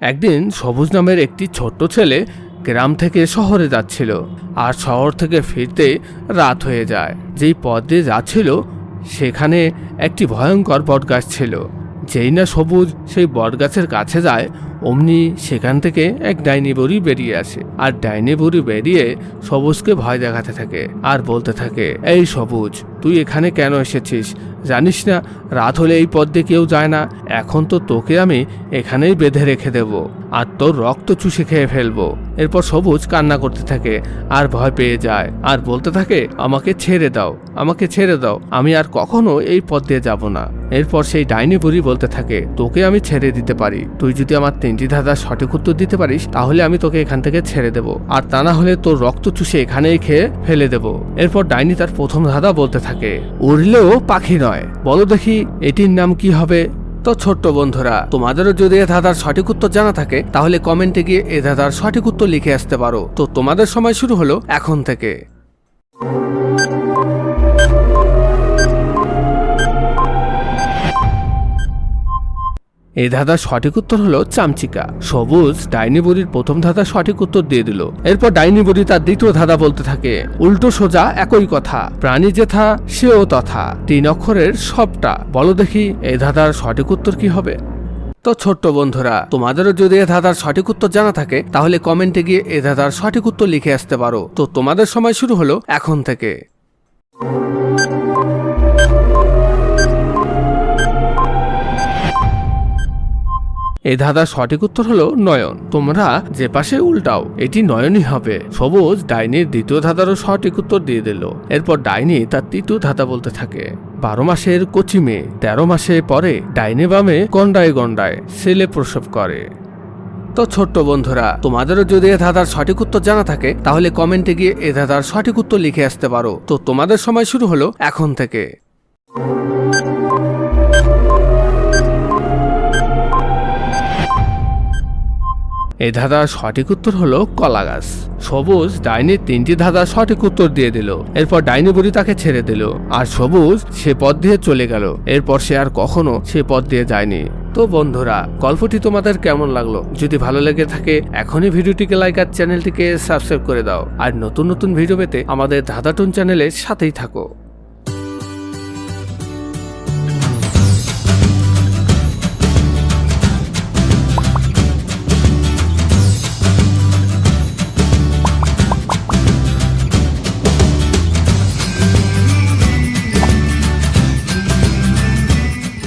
একদিন সবুজ নামের একটি ছোট্ট ছেলে গ্রাম থেকে শহরে যাচ্ছিল আর শহর থেকে ফিরতে রাত হয়ে যায়। যেই পথ দিয়ে যাচ্ছিল, সেখানে একটি ভয়ঙ্কর বটগাছ ছিল। যেই না সবুজ, সেই বটগাছের কাছে যায় অমনি সেখান থেকে এক ডাইনি বুড়ি বেরিয়ে আসে। আর ডাইনি বুড়ি বেরিয়ে সবুজকে ভয় দেখাতে থাকে আর বলতে থাকে, এই সবুজ, তুই এখানে কেন এসেছিস? জানিস না, রাত হলে এই পথ দিয়ে কেউ যায় না। এখন তো তোকে আমি এখানেই বেঁধে রেখে দেব আর তোর রক্ত চুষে খেয়ে ফেলব। এরপর সবুজ কান্না করতে থাকে আর ভয় পেয়ে যায় আর বলতে থাকে, আমাকে ছেড়ে দাও, আমাকে ছেড়ে দাও, আমি আর কখনো এই পথ দিয়ে যাব না। এরপর সেই ডাইনি বুড়ি বলতে থাকে, তোকে আমি ছেড়ে দিতে পারি। তুই যদি আমার তিনটি ধাঁধার সঠিক উত্তর দিতে পারিস, তাহলে আমি তোকে এখান থেকে ছেড়ে দেব। আর তা না হলে তোর রক্ত চুষে এখানেই খেয়ে ফেলে দেব। এরপর ডাইনি তার প্রথম ধাঁধা বলতে থাকে, উড়লেও পাখি নয়। বলো দেখি, এটির নাম কি হবে? তো ছোট্ট বন্ধুরা, তোমাদেরও যদি এ ধাঁধার সঠিক উত্তর জানা থাকে, তাহলে কমেন্টে গিয়ে এ ধাঁধার সঠিক উত্তর লিখে আসতে পারো। তো তোমাদের সময় শুরু হলো এখন থেকে। এই ধাঁধার সঠিক উত্তর হলো চামচিকা। সবুজ, ডাইনি বুড়ির প্রথম ধাঁধার সঠিক উত্তর দিয়ে দিল। এরপর ডাইনি বুড়ি তার দ্বিতীয় ধাঁধা বলতে থাকে। উল্টো সোজা একই কথা। প্রাণী যেথা, সেও তথা। তিন অক্ষরের সবটা। বলো দেখি এই ধাঁধার সঠিক উত্তর কি হবে? তো ছোট্ট বন্ধুরা, তোমাদেরও যদি এ ধাঁধার সঠিক উত্তর জানা থাকে, তাহলে কমেন্টে গিয়ে এ ধাঁধার সঠিক উত্তর লিখে আসতে পারো। তো তোমাদের সময় শুরু হলো এখন থেকে। এই ধাঁধার সঠিক উত্তর হলো নয়ন। তোমরা যে পাশে উল্টাও, এটি নয়নই হবে। সবুজ ডাইনির দ্বিতীয় ধাঁধারও সঠিক উত্তর দিয়ে দিল। এরপর ডাইনি তার তৃতীয় ধাঁধা বলতে থাকে। বারো মাসের কচি মেয়ে, তেরো মাসে পরে ডাইনে বামে গন্ডায় গন্ডায় ছেলে প্রসব করে। তো ছোট্ট বন্ধুরা, তোমাদেরও যদি এ ধাঁধার সঠিক উত্তর জানা থাকে, তাহলে কমেন্টে গিয়ে এ ধাঁধার সঠিক উত্তর লিখে আসতে পারো। তো তোমাদের সময় শুরু হলো এখন থেকে। এই ধাঁধার সঠিক উত্তর হলো কলা গাছ। সবুজ ডাইনির তিনটি ধাঁধার সঠিক উত্তর দিয়ে দিল। এরপর ডাইনি বুড়ি তাকে ছেড়ে দিল। আর সবুজ সে পথ দিয়ে চলে গেল। এরপর সে আর কখনো সে পথ দিয়ে যায়নি। তো বন্ধুরা, গল্পটি তোমাদের কেমন লাগল? যদি ভালো লেগে থাকে, এখনই ভিডিওটিকে লাইক আর চ্যানেলটিকে সাবস্ক্রাইব করে দাও। আর নতুন নতুন ভিডিও পেতে আমাদের ধাঁধাটুন চ্যানেলের সাথেই থাকো।